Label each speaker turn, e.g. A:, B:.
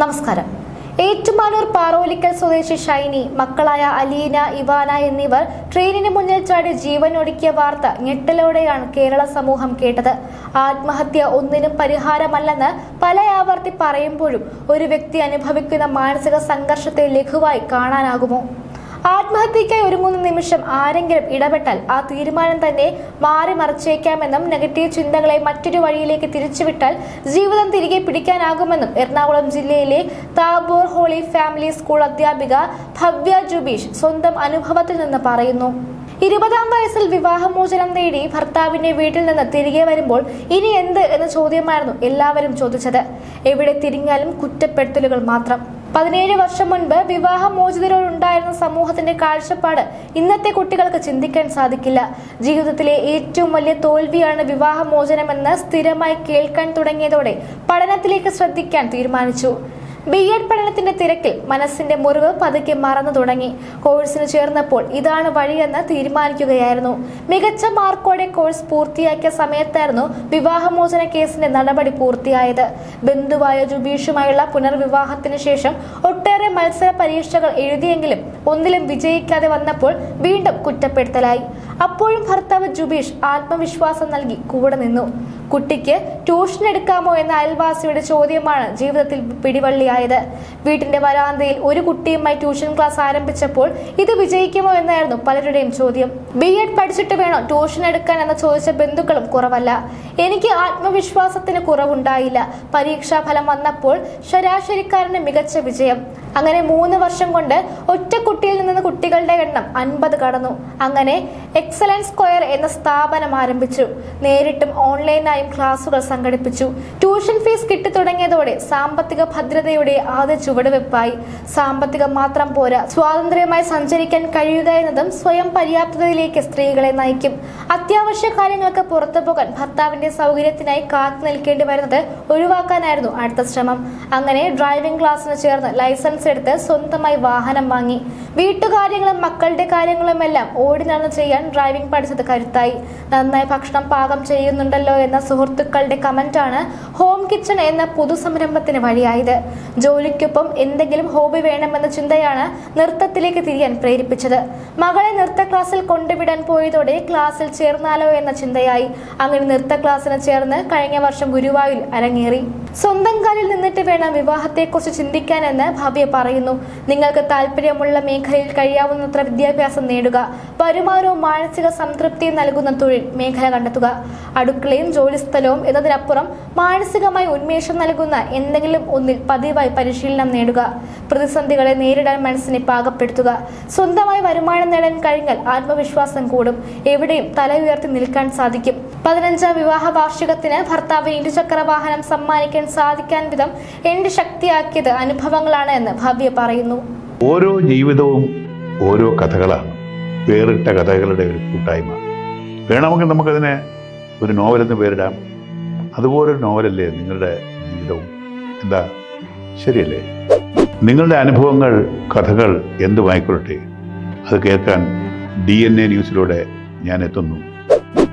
A: നമസ്കാരം. ഏറ്റുമാനൂർ പാറോലിക്കൽ സ്വദേശി ഷൈനി മക്കളായ അലീന ഇവാന എന്നിവർ ട്രെയിനിന് മുന്നിൽ ചാടി ജീവനൊടുക്കിയ വാർത്ത ഞെട്ടലോടെയാണ് കേരള സമൂഹം കേട്ടത്. ആത്മഹത്യ ഒന്നിനും പരിഹാരമല്ലെന്ന് പല ആവർത്തി പറയുമ്പോഴും ഒരു വ്യക്തി അനുഭവിക്കുന്ന മാനസിക സംഘർഷത്തെ ലഘുവായി കാണാനാകുമോ? ആത്മഹത്യയ്ക്കായി മൂന്ന് നിമിഷം ആരെങ്കിലും ഇടപെട്ടാൽ ആ തീരുമാനം തന്നെ മാറി മറിച്ചേക്കാമെന്നും നെഗറ്റീവ് ചിന്തകളെ മറ്റൊരു വഴിയിലേക്ക് തിരിച്ചുവിട്ടാൽ ജീവിതം തിരികെ പിടിക്കാനാകുമെന്നും എറണാകുളം ജില്ലയിലെ താബോർ ഹോളി ഫാമിലി സ്കൂൾ അധ്യാപിക ഭവ്യ ജുബീഷ് സ്വന്തം അനുഭവത്തിൽ നിന്ന് പറയുന്നു. ഇരുപതാം വയസ്സിൽ വിവാഹമോചനം നേടി ഭർത്താവിന്റെ വീട്ടിൽ നിന്ന് തിരികെ വരുമ്പോൾ ഇനി എന്ത് എന്ന ചോദ്യമായിരുന്നു എല്ലാവരും ചോദിച്ചത്. എവിടെ തിരിഞ്ഞാലും കുറ്റപ്പെടുത്തലുകൾ മാത്രം. പതിനേഴ് വർഷം മുൻപ് വിവാഹമോചിതരോടുണ്ടായിരുന്ന സമൂഹത്തിന്റെ കാഴ്ചപ്പാട് ഇന്നത്തെ കുട്ടികൾക്ക് ചിന്തിക്കാൻ സാധിക്കില്ല. ജീവിതത്തിലെ ഏറ്റവും വലിയ തോൽവിയാണ് വിവാഹമോചനമെന്ന് സ്ഥിരമായി കേൾക്കാൻ തുടങ്ങിയതോടെ പഠനത്തിലേക്ക് ശ്രദ്ധിക്കാൻ തീരുമാനിച്ചു. ബി എഡ് പഠനത്തിന്റെ തിരക്കിൽ മനസ്സിന്റെ മുറിവ് പതുക്കെ മറന്നു തുടങ്ങി. കോഴ്സിന് ചേർന്നപ്പോൾ ഇതാണ് വഴിയെന്ന് തീരുമാനിക്കുകയായിരുന്നു. മികച്ച മാർക്കോടെ കോഴ്സ് പൂർത്തിയാക്കിയ സമയത്തായിരുന്നു വിവാഹമോചന കേസിന്റെ നടപടി പൂർത്തിയായത്. ബന്ധുവായ ജുബീഷുമായുള്ള പുനർവിവാഹത്തിന് ശേഷം ഒട്ടേറെ മത്സര പരീക്ഷകൾ എഴുതിയെങ്കിലും ഒന്നിലും വിജയിക്കാതെ വന്നപ്പോൾ വീണ്ടും കുറ്റപ്പെടുത്തലായി. അപ്പോഴും ഭർത്താവ് ജുബീഷ് ആത്മവിശ്വാസം നൽകി കൂടെ നിന്നു. കുട്ടിക്ക് ട്യൂഷൻ എടുക്കാമോ എന്ന അയൽവാസിയുടെ ചോദ്യമാണ് ജീവിതത്തിൽ പിടിവള്ളിയായത്. വീട്ടിന്റെ വരാന്തയിൽ ഒരു കുട്ടിയുമായി ട്യൂഷൻ ക്ലാസ് ആരംഭിച്ചപ്പോൾ ഇത് വിജയിക്കുമോ എന്നായിരുന്നു പലരുടെയും ചോദ്യം. ബി എഡ് പഠിച്ചിട്ട് വേണോ ട്യൂഷൻ എടുക്കാൻ എന്ന് ചോദിച്ച ബന്ധുക്കളും കുറവല്ല. എനിക്ക് ആത്മവിശ്വാസത്തിന് കുറവുണ്ടായില്ല. പരീക്ഷാ ഫലം വന്നപ്പോൾ ശരാശരിക്കാരന് മികച്ച വിജയം. അങ്ങനെ മൂന്ന് വർഷം കൊണ്ട് ഒറ്റ കുട്ടിയിൽ നിന്ന് കുട്ടികളുടെ എണ്ണം അൻപത് കടന്നു. അങ്ങനെ എക്സലൻസ് സ്ക്വയർ എന്ന സ്ഥാപനം ആരംഭിച്ചു. നേരിട്ടും ഓൺലൈനായും ക്ലാസുകൾ സംഘടിപ്പിച്ചു. ട്യൂഷൻ ഫീസ് കിട്ടിത്തുടങ്ങിയതോടെ സാമ്പത്തിക ഭദ്രതയുടെ ആദ്യ ചുവടുവെപ്പായി സാമ്പത്തികം മാത്രം പോരാ സ്വാതന്ത്ര്യമായി സഞ്ചരിക്കാൻ കഴിയുക എന്നതും സ്വയം പര്യാപ്തതയിലേക്ക് സ്ത്രീകളെ നയിക്കും. അത്യാവശ്യ കാര്യങ്ങൾക്ക് പുറത്തു പോകാൻ ഭർത്താവിന്റെ സൗകര്യത്തിനായി കാത്തു നിൽക്കേണ്ടി വരുന്നത് ഒഴിവാക്കാനായിരുന്നു അടുത്ത ശ്രമം. അങ്ങനെ ഡ്രൈവിംഗ് ക്ലാസ്സിന് ചേർന്ന് ലൈസൻസ് എടുത്ത് സ്വന്തമായി വാഹനം വാങ്ങി. വീട്ടുകാര്യങ്ങളും മക്കളുടെ കാര്യങ്ങളുമെല്ലാം ഓടി നടന്ന് ചെയ്യാൻ ഡ്രൈവിംഗ് പഠിച്ചത് കരുത്തായി. നന്നായി ഭക്ഷണം പാകം ചെയ്യുന്നുണ്ടല്ലോ എന്ന സുഹൃത്തുക്കളുടെ കമന്റാണ് ഹോം കിച്ചൺ എന്ന പുതു സംരംഭത്തിന് വഴിയായത്. ജോലിക്കൊപ്പം എന്തെങ്കിലും ഹോബി വേണമെന്ന ചിന്തയാണ് നൃത്തത്തിലേക്ക് തിരിയാൻ പ്രേരിപ്പിച്ചത്. മകളെ നൃത്ത ക്ലാസ്സിൽ കൊണ്ടുവിടാൻ പോയതോടെ ക്ലാസ്സിൽ ചേർന്നാലോ എന്ന ചിന്തയായി. അങ്ങനെ നൃത്ത ക്ലാസ്സിന് ചേർന്ന് കഴിഞ്ഞ വർഷം ഗുരുവായൂർ അരങ്ങേറി. സ്വന്തം കാലിൽ നിന്നിട്ട് വേണം വിവാഹത്തെക്കുറിച്ച് ചിന്തിക്കാനെന്ന് ഭവ്യ പറയുന്നു. നിങ്ങൾക്ക് താല്പര്യമുള്ള മേഖലയിൽ കഴിയാവുന്നത്ര വിദ്യാഭ്യാസം നേടുക വരുമാനവും മാനസിക സംതൃപ്തിയും നൽകുന്ന തൊഴിൽ മേഖല കണ്ടെത്തുക. അടുക്കളയും ജോലിസ്ഥലവും എന്നതിനപ്പുറം മാനസികമായി ഉന്മേഷം നൽകുന്ന എന്തെങ്കിലും ഒന്നിൽ പതിവായി പരിശീലനം നേടുക. പ്രതിസന്ധികളെ നേരിടാൻ മനസ്സിനെ പാകപ്പെടുത്തുക. സ്വന്തമായി വരുമാനം നേടാൻ കഴിഞ്ഞാൽ ആത്മവിശ്വാസം കൂടും. എവിടെയും തല ഉയർത്തി നിൽക്കാൻ സാധിക്കും. പതിനഞ്ചാം വിവാഹ വാർഷികത്തിന് ഭർത്താവ് ഇരുചക്ര വാഹനം സമ്മാനിക്കാൻ സാധിക്കാൻ വിധം എന്റെ ശക്തിയാക്കിയത് അനുഭവങ്ങളാണ് എന്ന് ഭവ്യ പറയുന്നു.
B: ഓരോ ജീവിതവും ഓരോ കഥകളാണ്. വേറിട്ട കഥകളുടെ ഒരു കൂട്ടായ്മ. വേണമെങ്കിൽ നമുക്കതിനെ ഒരു നോവലെന്ന് പേരിടാം. അതുപോലൊരു നോവലല്ലേ നിങ്ങളുടെ ജീവിതവും? എന്താ? ശരിയല്ലേ? നിങ്ങളുടെ അനുഭവങ്ങൾ കഥകൾ എന്തുമായിക്കൊള്ളട്ടെ അത് കേൾക്കാൻ ഡി എൻ എ ന്യൂസിലൂടെ ഞാൻ എത്തുന്നു.